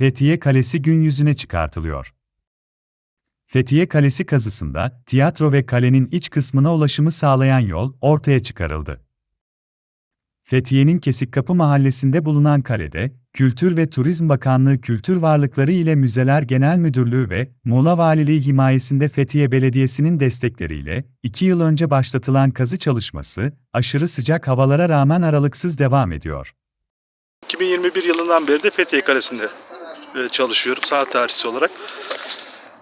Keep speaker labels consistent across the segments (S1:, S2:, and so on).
S1: Fethiye Kalesi gün yüzüne çıkartılıyor. Fethiye Kalesi kazısında tiyatro ve kalenin iç kısmına ulaşımı sağlayan yol ortaya çıkarıldı. Fethiye'nin Kesikkapı mahallesinde bulunan kalede, Kültür ve Turizm Bakanlığı Kültür Varlıkları ile Müzeler Genel Müdürlüğü ve Muğla Valiliği himayesinde Fethiye Belediyesi'nin destekleriyle 2 yıl önce başlatılan kazı çalışması, aşırı sıcak havalara rağmen aralıksız devam ediyor.
S2: 2021 yılından beri de Fethiye Kalesi'nde çalışıyorum sanat tarihçisi olarak.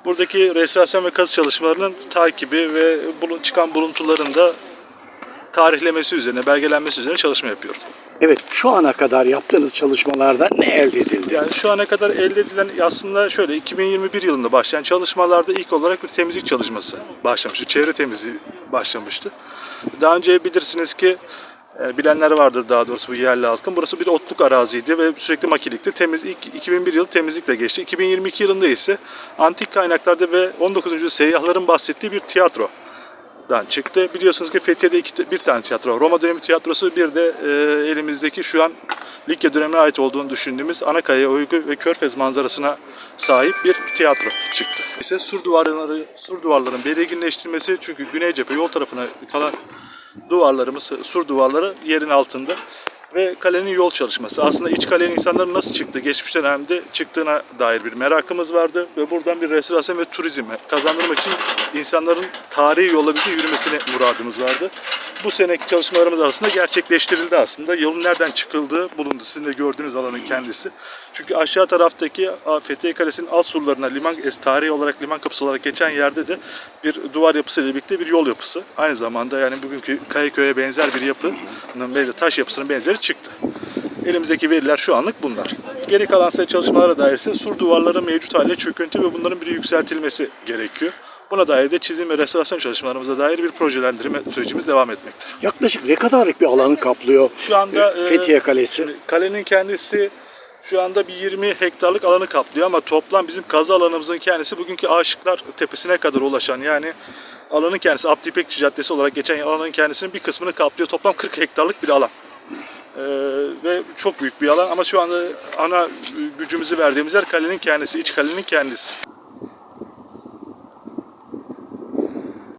S2: Buradaki restorasyon ve kazı çalışmalarının takibi ve çıkan buluntuların da tarihlemesi üzerine, belgelenmesi üzerine çalışma yapıyorum.
S3: Evet, şu ana kadar yaptığınız çalışmalarda ne elde edildi?
S2: Yani şu ana kadar elde edilen aslında şöyle 2021 yılında başlayan çalışmalarda ilk olarak bir temizlik çalışması başlamıştı. Çevre temizliği başlamıştı. Daha önce bilirsiniz ki e, bilenler vardır daha doğrusu bu yerli halkın. Burası bir otluk araziydi ve sürekli makilikti. Temiz, ilk 2001 yılı temizlikle geçti. 2022 yılında ise antik kaynaklarda ve 19. yüzyıl seyyahların bahsettiği bir tiyatro dan çıktı. Biliyorsunuz ki Fethiye'de iki, bir tane tiyatro. Roma dönemi tiyatrosu bir de e, elimizdeki şu an Likya dönemine ait olduğunu düşündüğümüz Anakaya Oygu ve Körfez manzarasına sahip bir tiyatro çıktı. İşte sur duvarları, sur duvarların belirginleştirilmesi çünkü güney cephe yol tarafına kalan duvarlarımız, sur duvarları yerin altında ve kalenin yol çalışması. Aslında iç kalenin insanların nasıl çıktı, geçmiş dönemde çıktığına dair bir merakımız vardı ve buradan bir restorasyon ve turizme kazandırmak için insanların tarihi yolla birlikte yürümesine muradımız vardı. Bu seneki çalışmalarımız arasında gerçekleştirildi aslında. Yolun nereden çıkıldığı bulundu. Sizin de gördüğünüz alanın kendisi. Çünkü aşağı taraftaki Fethiye Kalesi'nin alt surlarına liman tarihi olarak liman kapısı olarak geçen yerde de bir duvar yapısıyla birlikte bir yol yapısı. Aynı zamanda yani bugünkü Kayaköy'e benzer bir yapının taş yapısının benzeri çıktı. Elimizdeki veriler şu anlık bunlar. Geri kalan çalışmalara dair ise sur duvarları mevcut hale çöküntü ve bunların bir yükseltilmesi gerekiyor. Buna dair de çizim ve restorasyon çalışmalarımıza dair bir projelendirme sürecimiz devam etmekte.
S3: Yaklaşık ne kadarlık bir alanı kaplıyor
S2: Şu anda e,
S3: Fethiye Kalesi?
S2: kalenin kendisi şu anda bir 20 hektarlık alanı kaplıyor ama toplam bizim kazı alanımızın kendisi bugünkü Aşıklar Tepesi'ne kadar ulaşan yani alanın kendisi Abdi İpekçi Caddesi olarak geçen alanın kendisinin bir kısmını kaplıyor. Toplam 40 hektarlık bir alan. Ee, ve çok büyük bir alan ama şu anda ana gücümüzü verdiğimiz yer kalenin kendisi, iç kalenin kendisi.